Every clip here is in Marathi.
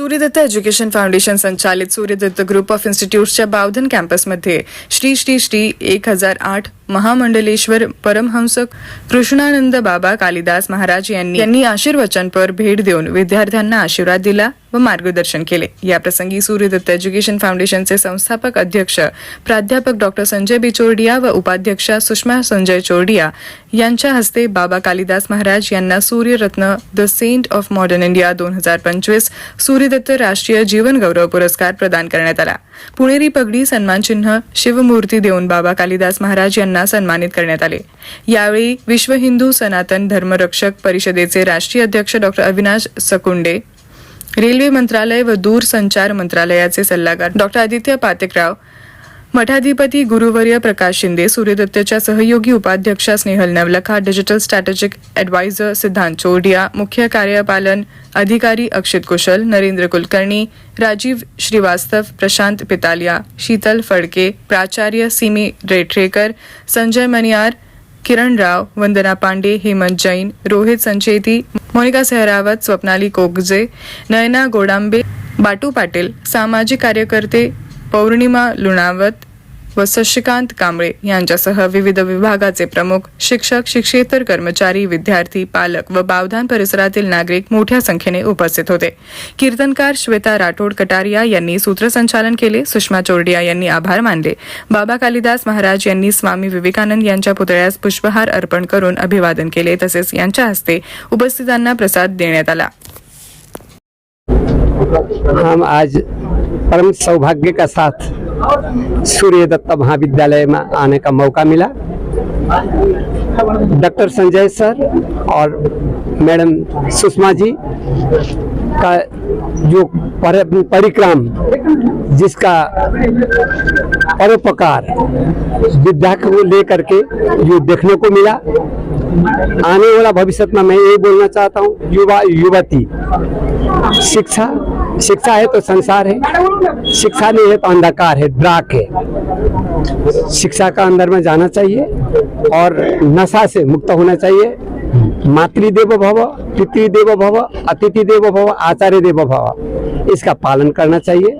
सूर्यदत्त एज्युकेशन फाउंडेशन संचालित सूर्यदत्त ग्रुप ऑफ इन्स्टिट्यूटच्या बावधन कॅम्पसमध्ये श्री श्री श्री एक हजार आठ महामंडलेश्वर परमहंस कृष्णानंद बाबा कालिदास महाराज यांनी यांनी आशीर्वचनपर भेट देऊन विद्यार्थ्यांना आशीर्वाद दिला. व मार्गदर्शन केले. याप्रसंगी सूर्यदत्त एज्युकेशन फाउंडेशनचे संस्थापक अध्यक्ष प्राध्यापक डॉक्टर संजय बिचोरडिया व उपाध्यक्षा सुषमा संजय चोरडिया यांच्या हस्ते बाबा कालिदास महाराज यांना Suryaratna the saint of modern India दोन हजार पंचवीस सूर्यदत्त राष्ट्रीय जीवन गौरव पुरस्कार प्रदान करण्यात आला. पुणेरी पगडी सन्मानचिन्ह शिवमूर्ती देऊन बाबा कालिदास महाराज यांना सन्मानित करण्यात आले. यावेळी विश्व हिंदू सनातन धर्मरक्षक परिषदेचे राष्ट्रीय अध्यक्ष डॉक्टर अविनाश सकुंडे रेल्वे मंत्रालय व दूरसंचार मंत्रालयाचे सल्लागार डॉक्टर आदित्य पातेकराव मठाधिपती गुरुवर्य प्रकाश शिंदे सूर्यदत्तच्या सहयोगी उपाध्यक्षा Snehal Navalakha digital strategic adviser Siddhant Chordia मुख्य कार्यपालन अधिकारी अक्षित कुशल नरेंद्र कुलकर्णी राजीव श्रीवास्तव प्रशांत पितालिया शीतल फडके प्राचार्य सिमी रेठरेकर संजय मनियार किरण राव वंदना पांडे हेमंत जैन रोहित संचेती मोनिका सहरावत स्वप्नाली कोगजे नयना गोडांबे बाटू पाटील सामाजिक कार्यकर्ते पौर्णिमा लुणावत व शशिकांत कांबळे यांच्यासह विविध विभागाचे प्रमुख शिक्षक शिक्षेतर कर्मचारी विद्यार्थी पालक व बावधान परिसरातील नागरिक मोठ्या संख्येने उपस्थित होते. कीर्तनकार श्वेता राठोड कटारिया यांनी सूत्रसंचालन केले. सुषमा चोरडिया यांनी आभार मानले. बाबा कालिदास महाराज यांनी स्वामी विवेकानंद यांच्या पुतळ्यास पुष्पहार अर्पण करून अभिवादन केले. तसेच यांच्या हस्ते उपस्थितांना प्रसाद देण्यात आला. हम आज परम सौभाग्य का साथ सूर्य दत्त महाविद्यालय में आने का मौका मिला। डॉक्टर संजय सर और मैडम सुषमा जी का जो परिक्रम जिसका परोपकार विद्या को लेकर के जो देखने को मिला आने वाला भविष्य में मैं यही बोलना चाहता हूँ, युवा, युवती। शिक्षा शिक्षा है तो संसार है। शिक्षा नहीं है तो अंधकार है ड्राक है। शिक्षा का अंदर में जाना चाहिए और नशा से मुक्त होना चाहिए। मातृदेव भव, पितृदेव भव अतिथि देव भव आचार्य देव भव। इसका पालन करना चाहिए।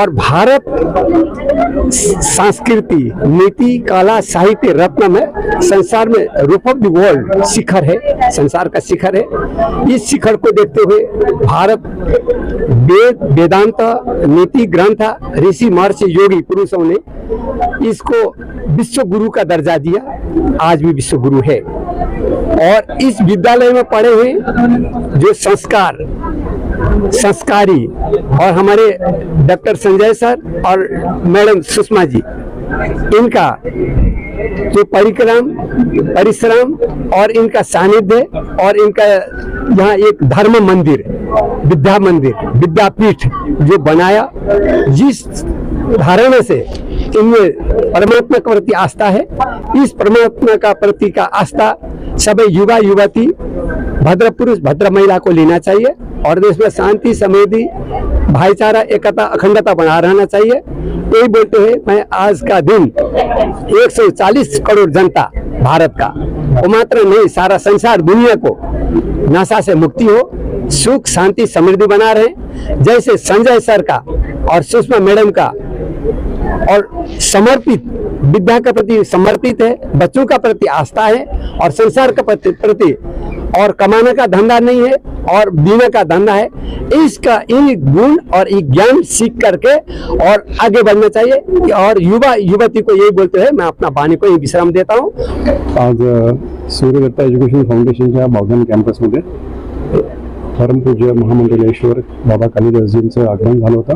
और भारत संस्कृति, नीति, कला, साहित्य, रत्न में संसार में रूप ऑफ़ द वर्ल्ड शिखर है। संसार का शिखर है। इस शिखर को देखते हुए भारत वेद, वेदांत, नीति, ग्रंथ, ऋषि, महर्षि, योगी, पुरुषों ने इसको विश्व गुरु का दर्जा दिया। आज भी विश्व गुरु है। और इस विद्यालय में पढ़े हुए जो संस्कार, संस्कारी और हमारे डॉक्टर संजय सर और मैडम सुषमा जी, इनका जो परिक्रम, परिश्रम और इनका सानिध्य और इनका यहाँ एक धर्म मंदिर, विद्या मंदिर, विद्यापीठ जो बनाया, जिस धारणा से इनमें परमात्मा के प्रति आस्था है, इस परमात्मा का प्रति का आस्था सभी युवा, युवती भद्र पुरुष भद्र महिला को लेना चाहिए। और देश में शांति समृद्धि भाईचारा एकता अखंडता बना रहना चाहिए। यही बोलते हुए मैं आज का दिन 140 करोड़ जनता भारत का वो मात्र नहीं, सारा संसार दुनिया को नशा से मुक्ति हो, सुख शांति समृद्धि बना रहे। जैसे संजय सर का और सुषमा मैडम का और समर्पित, विद्या के प्रति समर्पित है, बच्चों का प्रति आस्था है, और संसार के प्रति प्रति और कमाने का धंधा नहीं है, और बीने का धंधा है। इसका इन गुण और ये ज्ञान सीख करके और आगे बढ़ना चाहिए। और युवा, युवती को यही बोलते हैं, मैं अपना वाणी को ही विश्राम देता हूँ। आज सूर्यदत्ता एज्युकेशन फाउंडेशनच्या बावधन कॅम्पसमध्ये परमपूज्य महामंडलेश्वर बाबा कालिदासजींचं आगमन झालं होतं.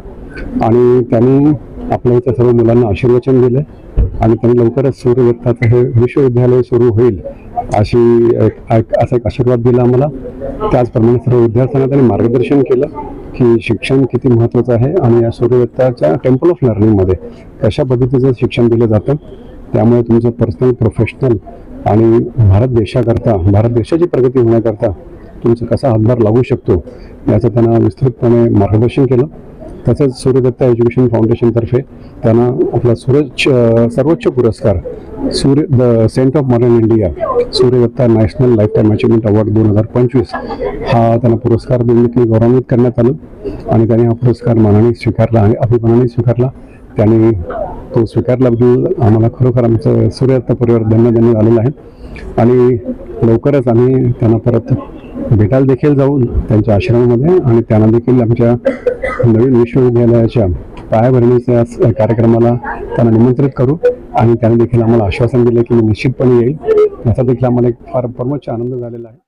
आपल्या इथं सर्व मुलांना आशीर्वचन दिले आणि त्यांनी लवकरच सूर्यदत्ताचं हे विश्वविद्यालय सुरू होईल अशी एक असा एक आशीर्वाद दिला आम्हाला. त्याचप्रमाणे सर्व विद्यार्थ्यांना त्यांनी मार्गदर्शन केलं की शिक्षण किती महत्त्वाचं आहे आणि या सूर्यदत्ताच्या टेम्पल ऑफ लर्निंगमध्ये कशा पद्धतीचं शिक्षण दिलं जातं त्यामुळे तुमचं पर्सनल प्रोफेशनल आणि भारत देशाकरता भारत देशाची प्रगती होण्याकरता तुमचा कसा हातभार लागू शकतो याचं त्यांना विस्तृतपणे मार्गदर्शन केलं. तसंच सूर्यदत्ता एज्युकेशन फाउंडेशनतर्फे त्यांना आपला सूरज सर्वोच्च पुरस्कार सूर्य the saint of modern India Suryadatta national lifetime achievement award दोन हजार पंचवीस हा त्यांना पुरस्कार देऊन गौरवान्वित करण्यात आलं आणि त्यांनी हा पुरस्कार मानाने स्वीकारला आणि अभिमानाने स्वीकारला. त्याने तो स्वीकारल्याबद्दल आम्हाला खरोखर आमचं सूर्यदत्त परिवार धन्य धन्य झालेलं आहे. आणि लवकरच आम्ही त्यांना परत भेटायला देखील जाऊ त्यांच्या आश्रमामध्ये आणि त्यांना देखील आमच्या नवीन विश्वविद्यालयाच्या पायाभरणीच्या कार्यक्रमाला त्यांना निमंत्रित करू आणि त्याने देखील आम्हाला आश्वासन दिलं की मी निश्चितपणे येईल. याचा देखील आम्हाला एक फार परमोच्च आनंद झालेला आहे.